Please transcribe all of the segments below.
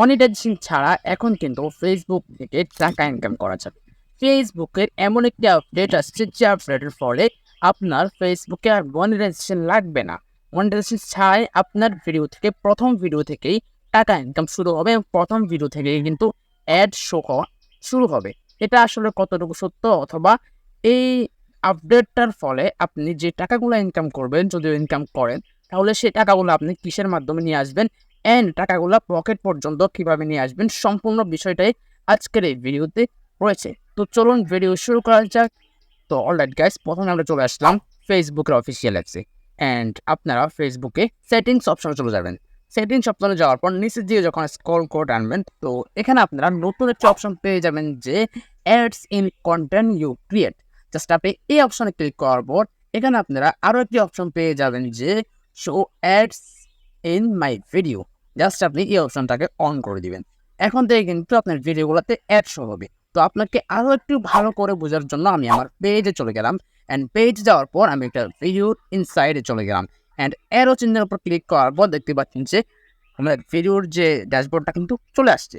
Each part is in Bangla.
মনিটাইজেশন ছাড়া এখন কিন্তু ফেসবুক থেকে টাকা ইনকাম করা যাবে। ফেসবুকের এমন একটি আপডেট আসছে যে আপডেটের ফলে আপনার ফেসবুকে আর মনিটাইজেশন লাগবে না। মনিটাইজেশন ছাড়াই আপনার ভিডিও থেকে, প্রথম ভিডিও থেকেই টাকা ইনকাম শুরু হবে এবং প্রথম ভিডিও থেকেই কিন্তু অ্যাড শো হওয়া শুরু হবে। এটা আসলে কতটুকু সত্য অথবা এই আপডেটটার ফলে আপনি যে টাকাগুলো ইনকাম করবেন যদি ইনকাম করেন, তাহলে সেই টাকাগুলো আপনি কিসের মাধ্যমে নিয়ে আসবেন? অ্যান্ড টাকাগুলো পকেট পর্যন্ত কীভাবে নিয়ে আসবেন সম্পূর্ণ বিষয়টাই আজকের এই ভিডিওতে রয়েছে। তো চলুন ভিডিও শুরু করা যাক। তো অলরাইট গাইস প্রথমে আমরা চলে আসলাম ফেসবুকের অফিসিয়াল অ্যাপসে অ্যান্ড আপনারা ফেসবুকে সেটিংস অপশনে চলে যাবেন। সেটিংস অপশনে যাওয়ার পর নিচের দিয়ে যখন স্ক্রল কোড আনবেন, তো এখানে আপনারা নতুন একটি অপশন পেয়ে যাবেন যে ads in content you create just আপনি এই অপশনে ক্লিক করার পর এখানে আপনারা আরও একটি অপশন পেয়ে যাবেন যে show ads in my video just আপনি এই অপশনটাকে অন করে দিবেন। এখন থেকে কিন্তু আপনার ভিডিওগুলোতে অ্যাড শো হবে। তো আপনাকে আরও একটু ভালো করে বোঝার জন্য আমি আমার পেজে চলে গেলাম। অ্যান্ড পেজ যাওয়ার পর আমি একটা ভিডিওর ইনসাইডে চলে গেলাম। অ্যান্ড অ্যারো চিহ্নের উপর ক্লিক করার পর দেখতে পাচ্ছেন যে আমাদের ভিডিওর যে ড্যাশবোর্ডটা কিন্তু চলে আসছে।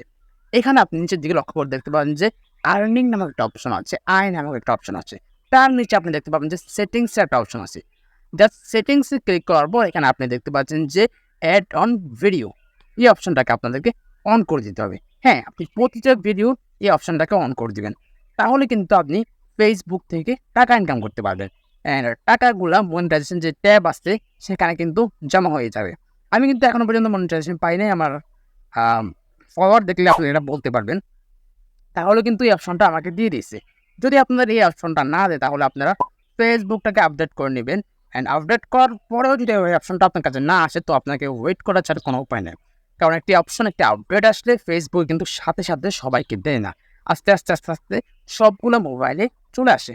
এখানে আপনি নিচের দিকে লক্ষ্য করে দেখতে পাবেন যে আর্নিং নামক একটা অপশন আছে, আয় নামক একটা অপশন আছে। তার নিচে আপনি দেখতে পাবেন যে সেটিংসের একটা অপশন আছে। জাস্ট সেটিংসে ক্লিক করার পর এখানে আপনি দেখতে পাচ্ছেন যে অ্যাড অন ভিডিও এই অপশনটাকে আপনাদেরকে অন করে দিতে হবে। হ্যাঁ আপনি প্রতিটা ভিডিও এই অপশনটাকে অন করে দিবেন। তাহলে কিন্তু আপনি ফেসবুক থেকে টাকা ইনকাম করতে পারবেন। টাকাগুলো মনিটাইজেশন যে ট্যাব আসছে সেখানে কিন্তু জমা হয়ে যাবে। আমি কিন্তু এখনও পর্যন্ত মনিটাইজেশন পাই নাই, আমার ফলোয়ার দেখলে আপনি এটা বলতে পারবেন। তাহলে কিন্তু এই অপশনটা আমাকে দিয়ে দিয়েছে। যদি আপনার এই অপশনটা না দেয়, তাহলে আপনারা ফেসবুকটাকে আপডেট করে নেবেন। অ্যান্ড আপডেট করার পরেও যদি ওই অপশনটা আপনার কাছে না আসে, তো আপনাকে ওয়েট করা ছাড়া কোনো উপায় নেই। কারণ একটি অপশন একটি আপডেট আসলে ফেসবুক কিন্তু সাথে সাথে সবাইকে দেয় না। আস্তে আস্তে আস্তে আস্তে সবগুলো মোবাইলে চলে আসে।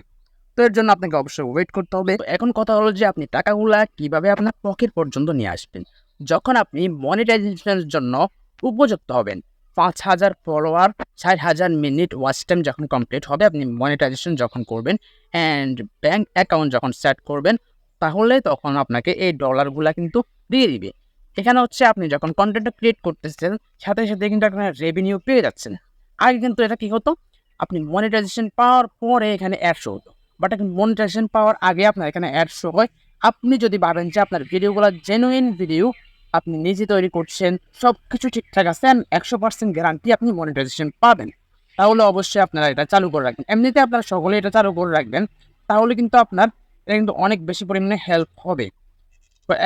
তো এর জন্য আপনাকে অবশ্যই ওয়েট করতে হবে। এখন কথা হলো যে আপনি টাকাগুলা কীভাবে আপনার পকেট পর্যন্ত নিয়ে আসবেন? যখন আপনি মনিটাইজেশনের জন্য উপযুক্ত হবেন, পাঁচ হাজার ফলোয়ার ষাট হাজার মিনিট ওয়াচ টাইম যখন কমপ্লিট হবে, আপনি মনিটাইজেশন যখন করবেন অ্যান্ড ব্যাঙ্ক অ্যাকাউন্ট যখন সেট করবেন, তাহলে তখন আপনাকে এই ডলারগুলা কিন্তু দিয়ে দিবে। এখানে হচ্ছে আপনি যখন কন্টেন্টটা ক্রিয়েট করতেছেন, সাথে সাথে কিন্তু আপনার রেভিনিউ পেয়ে যাচ্ছেন। আগে কিন্তু এটা কী হতো? আপনি মনিটাইজেশন পাওয়ার পরে এখানে অ্যাড শো হতো। বাট এখন মনিটাইজেশন পাওয়ার আগে আপনার এখানে অ্যাড শো হয়। আপনি যদি ভাবেন যে আপনার ভিডিওগুলো জেনুইন ভিডিও আপনি নিজে তৈরি করছেন সব কিছু ঠিকঠাক আছে একশো পার্সেন্ট গ্যারান্টি আপনি মনিটাইজেশন পাবেন। তাহলে অবশ্যই আপনারা এটা চালু করে রাখবেন। এমনিতে আপনারা সকলে এটা চালু করে রাখবেন, তাহলে কিন্তু আপনার এটা কিন্তু অনেক বেশি পরিমাণে হেল্প হবে।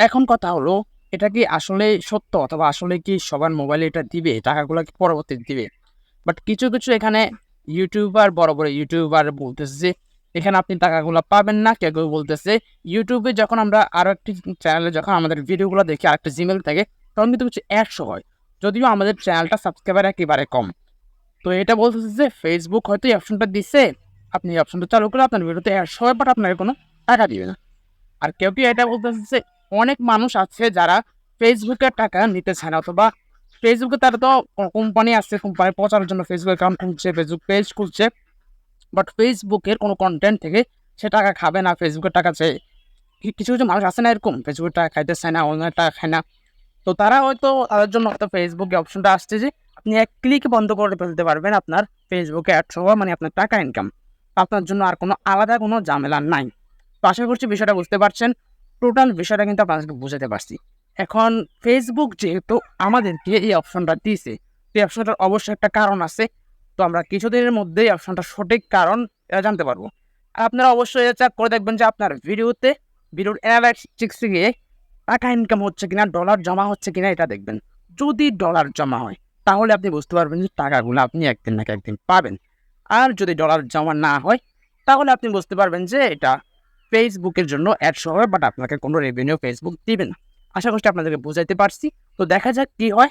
এখন কথা হলো এটা কি আসলে সত্য অথবা আসলে কি সবার মোবাইলে এটা দিবে? টাকাগুলো কি পরবর্তীতে দিবে? বাট কিছু কিছু এখানে ইউটিউবার বড় বড় ইউটিউবার বলতেছে যে, এখানে আপনি টাকাগুলো পাবেন না। কেউ কেউ বলতেছে ইউটিউবে যখন আমরা আরও একটি চ্যানেলে যখন আমাদের ভিডিওগুলো দেখি, আরেকটা জিমেল থাকে, তখন কিন্তু কিছু একশো হয়। যদিও আমাদের চ্যানেলটা সাবস্ক্রাইবার একেবারে কম। তো এটা বলতেছে যে ফেসবুক হয়তো এই অপশনটা দিচ্ছে আপনি এই অপশনটা চালু করে আপনার ভিডিওতে একশো হয় বাট আপনার কোনো টাকা দিবে না। আর কেউ কেউ এটা বলতেছে যে অনেক মানুষ আছে যারা ফেসবুকের টাকা নিতে চায় না, অথবা ফেসবুকে তারা তো কোম্পানি আছে কোম্পানি পচানোর জন্য ফেসবুক অ্যাকাউন্ট খুলছে ফেসবুক পেজ খুলছে বাট ফেসবুকের কোনো কন্টেন্ট থেকে সে টাকা খাবে না ফেসবুকের টাকা চেয়ে কিছু কিছু মানুষ আছে না এরকম ফেসবুকের টাকা খাইতে চায় না অনলাইন টাকা খায় না। তো তারা হয়তো তাদের জন্য হয়তো ফেসবুকে অপশনটা আসছে যে আপনি এক ক্লিক বন্ধ করে ফেলতে পারবেন আপনার ফেসবুকে অ্যাড হওয়া মানে আপনার টাকা ইনকাম আপনার জন্য আর কোনো আলাদা কোনো ঝামেলা নাই। তো আশা করছি বিষয়টা বুঝতে পারছেন। টোটাল বিষয়টা কিন্তু আপনাদেরকে বুঝাতে পারছি। এখন ফেসবুক যেহেতু আমাদেরকে এই অপশনটা দিয়েছে এই অপশনটার অবশ্যই একটা কারণ আছে। তো আমরা কিছুদিনের মধ্যেই অপশনটা সঠিক কারণ এটা জানতে পারব। আপনারা অবশ্যই চেক করে দেখবেন যে আপনার ভিডিওতে, ভিডিওর অ্যানালাইটিক্সে গিয়ে টাকা ইনকাম হচ্ছে কিনা ডলার জমা হচ্ছে কিনা, এটা দেখবেন। যদি ডলার জমা হয়, তাহলে আপনি বুঝতে পারবেন যে টাকাগুলো আপনি একদিন না একদিন পাবেন। আর যদি ডলার জমা না হয়, তাহলে আপনি বুঝতে পারবেন যে এটা ফেসবুকের জন্য অ্যাড হবে বাট আপনাকে কোনো রেভিনিউ ফেসবুক দিবে না। আশা করছি আপনাদেরকে বুঝাইতে পারছি। তো দেখা যাক কী হয়।